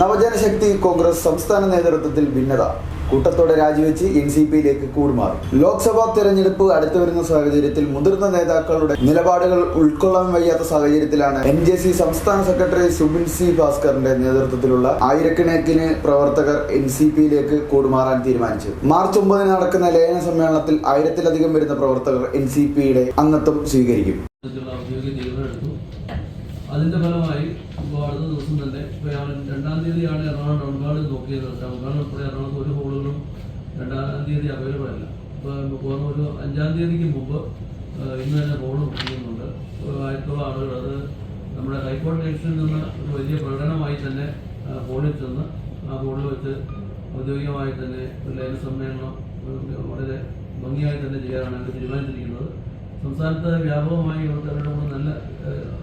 നവജനശക്തി കോൺഗ്രസ് സംസ്ഥാന നേതൃത്വത്തിൽ ഭിന്നത. കൂട്ടത്തോടെ രാജിവെച്ച് എൻ സി പിയിലേക്ക് കൂടുമാറി. ലോക്സഭാ തെരഞ്ഞെടുപ്പ് അടുത്തു വരുന്ന സാഹചര്യത്തിൽ മുതിർന്ന നേതാക്കളുടെ നിലപാടുകൾ ഉൾക്കൊള്ളാൻ വയ്യാത്ത സാഹചര്യത്തിലാണ് എൻ ജെ സി സംസ്ഥാന സെക്രട്ടറി സുബിൻ സി ഭാസ്കറിന്റെ നേതൃത്വത്തിലുള്ള ആയിരക്കണക്കിന് പ്രവർത്തകർ എൻ സി പിയിലേക്ക് കൂടുമാറാൻ തീരുമാനിച്ചത്. മാർച്ച് ഒമ്പതിന് നടക്കുന്ന ലയന സമ്മേളനത്തിൽ ആയിരത്തിലധികം വരുന്ന പ്രവർത്തകർ എൻ സി പിയുടെ അംഗത്വം സ്വീകരിക്കും. അതിന്റെ ഫലമായി അടുത്ത ദിവസം തന്നെ. രണ്ടാം തീയതിയാണ് എറണാകുളം ടൗൺ ഹാളിൽ നോക്കിയത്. ടൗൺ ഉൾപ്പെടെ എറണാകുളത്ത് ഒരു ഹോളുകളും രണ്ടാം തീയതി അവൈലബിൾ അല്ല. ഇപ്പോൾ പോകുന്ന ഒരു അഞ്ചാം തീയതിക്ക് മുമ്പ് ഇന്ന് തന്നെ ചെയ്യുന്നുണ്ട് ഒരു ആയിരത്തോളം ആളുകൾ അത് നമ്മുടെ ഹൈക്കോടതി ജംഗ്ഷനിൽ നിന്ന് ഒരു വലിയ പ്രകടനമായി തന്നെ ഹോളിൽ ചെന്ന് ആ ഹോളിൽ വെച്ച് ഔദ്യോഗികമായി തന്നെ ഒരു ലയന സമ്മേളനം വളരെ ഭംഗിയായി തന്നെ ചെയ്യാനാണ് തീരുമാനിച്ചിരിക്കുന്നത്. സംസ്ഥാനത്ത് വ്യാപകമായി അവരുടെ കൂടെ നല്ല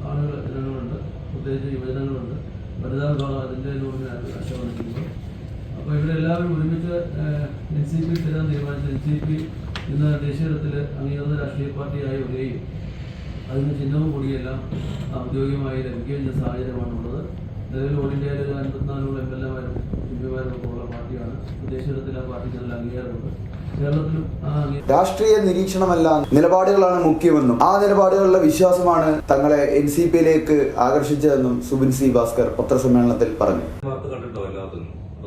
ആളുകൾ ജനങ്ങളുണ്ട് പ്രത്യേകിച്ച് യുവജനങ്ങളുണ്ട്. വനിതാ വിഭാഗം അതിന്റെ കൂടെ ആശീർവദിക്കുന്നു അപ്പോൾ ഇവിടെ എല്ലാവരും ഒരുമിച്ച് എൻ സി പി ചേരാൻ തീരുമാനിച്ചു. എൻ സി പി ഇന്ന് ദേശീയ തലത്തിൽ അംഗീകൃത രാഷ്ട്രീയ പാർട്ടിയായി വരികയും അതിന് ചിഹ്നവും കൂടിയെല്ലാം ഔദ്യോഗികമായി ലഭിക്കുകയും ചെയ്യുന്ന സാഹചര്യമാണുള്ളത്. നിലവിൽ ഓൾ ഇന്ത്യയിൽ ഒരു അൻപത്തിനാലോളം എം എൽ എമാരും എം പിമാരും ഒക്കെ ഉള്ള പാർട്ടിയാണ്. ദേശീയ തലത്തിൽ ആ പാർട്ടിക്ക് നല്ല അംഗീകാരമുണ്ട്. രാഷ്ട്രീയ നിരീക്ഷണമല്ല നിലപാടുകളാണ് മുഖ്യമെന്നും ആ നിലപാടുകളുടെ വിശ്വാസമാണ് തങ്ങളെ എൻ സി പിയിലേക്ക് ആകർഷിച്ചതെന്നും സുബിൻ സി ഭാസ്കർ പത്രസമ്മേളനത്തിൽ പറഞ്ഞു.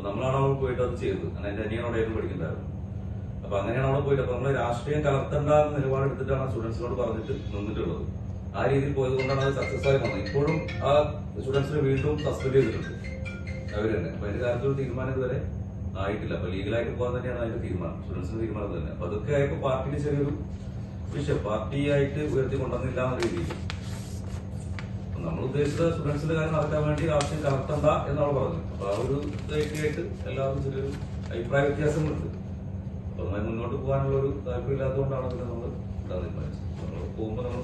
നമ്മളാണ് അവിടെ പോയിട്ട് അത് ചെയ്തത്. എന്റെ പഠിക്കണ്ടായിരുന്നു. അപ്പൊ അങ്ങനെയാണ് അവിടെ പോയിട്ട്. അപ്പൊ നമ്മൾ രാഷ്ട്രീയം കലർത്തണ്ട എന്ന നിലപാടെടുത്തിട്ടാണ് സ്റ്റുഡൻസിനോട് പറഞ്ഞിട്ട് നിന്നിട്ടുള്ളത്. ആ രീതിയിൽ പോയത് കൊണ്ടാണ് അത് സക്സസ് ആയി വന്നത്. ഇപ്പോഴും ആ സ്റ്റുഡൻസിനെ വീണ്ടും സസ്പെൻഡ് ചെയ്തിട്ടുണ്ട്. അവർ തന്നെ. അപ്പൊ അതിന്റെ കാര്യത്തിൽ ഒരു തീരുമാനം ഇതുവരെ ആയിട്ടില്ല. അപ്പൊ ലീഗലായിട്ട് പോകാൻ തന്നെയാണ് അതിന്റെ തീരുമാനം. സ്റ്റുഡൻസിന്റെ തീരുമാനം തന്നെ. അപ്പൊ അതൊക്കെ ആയപ്പോ പാർട്ടിക്ക് ചെറിയൊരു വിഷയം. പാർട്ടിയായിട്ട് ഉയർത്തി കൊണ്ടുവന്നില്ല എന്ന രീതിയിൽ. നമ്മൾ ഉദ്ദേശിച്ചത് സ്റ്റുഡൻസിന്റെ കാര്യം നടക്കാൻ വേണ്ടി രാഷ്ട്രീയം കലർത്തണ്ട എന്നാണ് പറഞ്ഞത്. അപ്പൊ ആ ഒരു ഇതായിട്ട് എല്ലാവരും ചെറിയൊരു അഭിപ്രായ വ്യത്യാസങ്ങളുണ്ട്. അപ്പൊ നമ്മൾ മുന്നോട്ട് പോകാനുള്ള ഒരു താല്പര്യം ഇല്ലാത്തതുകൊണ്ടാണ് പിന്നെ നമ്മൾ ഇടാൻ തീരുമാനിച്ചത്. നമ്മൾ പോകുമ്പോൾ നമ്മൾ